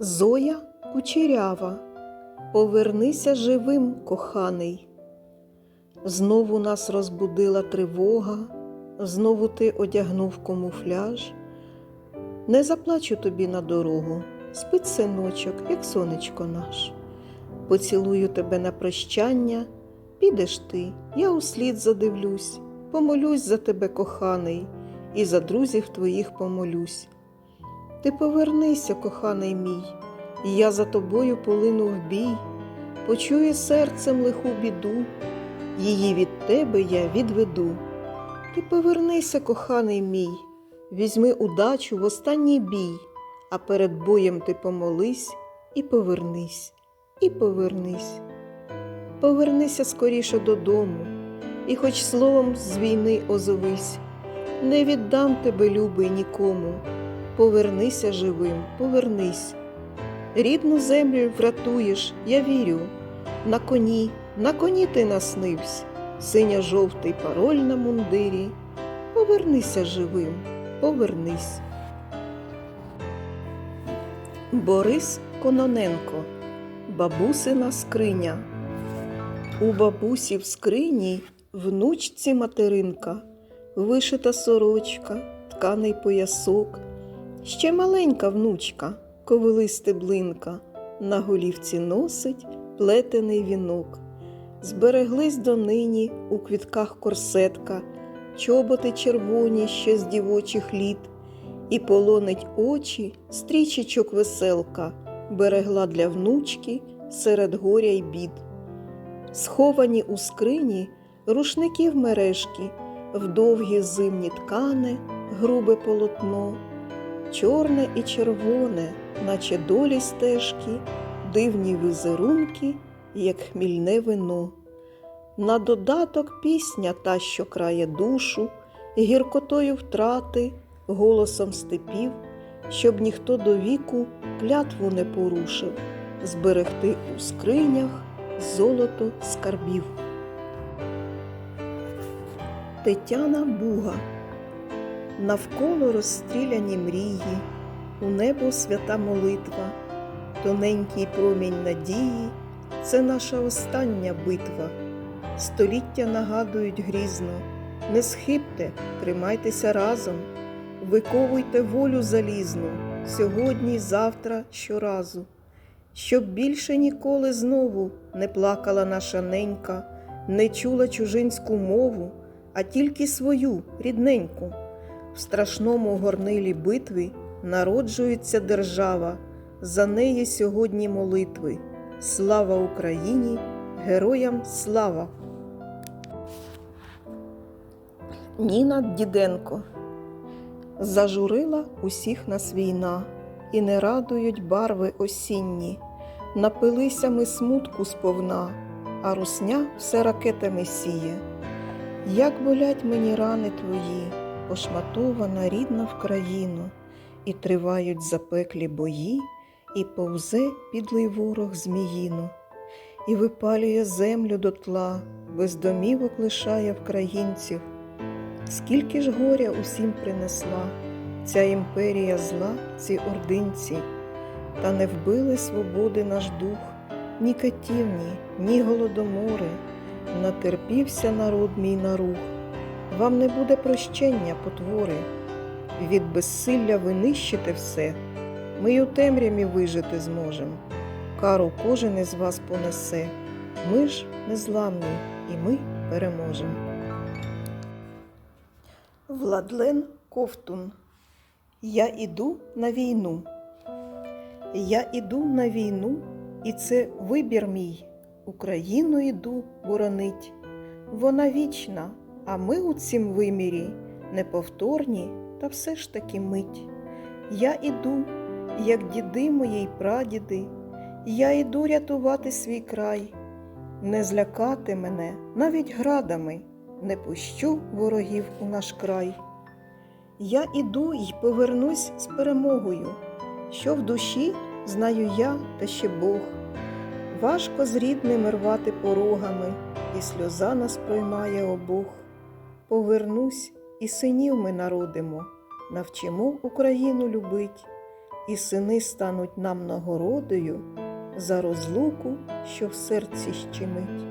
Зоя кучерява, повернися живим, коханий. Знову нас розбудила тривога, знову ти одягнув камуфляж. Не заплачу тобі на дорогу, спить синочок, як сонечко наш. Поцілую тебе на прощання, підеш ти, я услід задивлюсь, помолюсь за тебе, коханий, і за друзів твоїх помолюсь. Ти повернися, коханий мій, я за тобою полину в бій, почує серцем лиху біду, її від тебе я відведу. Ти повернися, коханий мій, візьми удачу в останній бій, а перед боєм ти помолись і повернись, і повернись. Повернися скоріше додому, і хоч словом з війни озовись, не віддам тебе, любий, нікому. Повернися живим, повернись. Рідну землю врятуєш, я вірю. На коні, на коні ти наснився, синьо-жовтий пароль на мундирі. Повернися живим, повернись. Борис Кононенко, бабусина скриня. У бабусі в скрині внучці материнка, вишита сорочка, тканий поясок. Ще маленька внучка, ковили стеблинка, на голівці носить плетений вінок. Збереглись донині у квітках корсетка, чоботи червоні ще з дівочих літ, і полонить очі стрічечок веселка, берегла для внучки серед горя й бід. Сховані у скрині рушників мережки, в довгі зимні ткане, грубе полотно, чорне і червоне, наче долі стежки, дивні візерунки, як хмільне вино. На додаток пісня та, що крає душу, гіркотою втрати, голосом степів, щоб ніхто до віку клятву не порушив, зберегти у скринях золото скарбів. Тетяна Буга Навколо розстріляні мрії, у небо свята молитва, тоненький промінь надії це наша остання битва. Століття нагадують грізно, не схибте, тримайтеся разом, виковуйте волю залізну сьогодні, завтра, щоразу, щоб більше ніколи знову не плакала наша ненька, не чула чужинську мову, а тільки свою рідненьку. В страшному горнилі битви народжується держава, за неї сьогодні молитви. Слава Україні! Героям слава! Ніна Діденко Зажурила усіх нас війна, і не радують барви осінні. Напилися ми смутку сповна, а русня все ракетами сіє. Як болять мені рани твої, пошматована рідна в країну, і тривають запеклі бої, і повзе підлий ворог зміїну, і випалює землю дотла, без домівок лишає вкраїнців. Скільки ж горя усім принесла ця імперія зла, ці ординці, та не вбили свободи наш дух, ні катівні, ні голодомори, натерпівся народ мій на рух. Вам не буде прощення, потвори, від безсилля ви нищите все, ми й у темряві вижити зможем. Кару кожен із вас понесе, ми ж незламні, і ми переможемо. Владлен Ковтун Я іду на війну. Я іду на війну, і це вибір мій. Україну іду боронить. Вона вічна, а ми у цім вимірі неповторні, та все ж таки мить. Я іду, як діди мої й прадіди, я іду рятувати свій край. Не злякати мене навіть градами, не пущу ворогів у наш край. Я іду й повернусь з перемогою, що в душі знаю я та ще Бог. Важко з рідними рвати порогами, і сльоза нас проймає обох. Повернусь і синів ми народимо, навчимо Україну любить, і сини стануть нам нагородою за розлуку, що в серці щемить.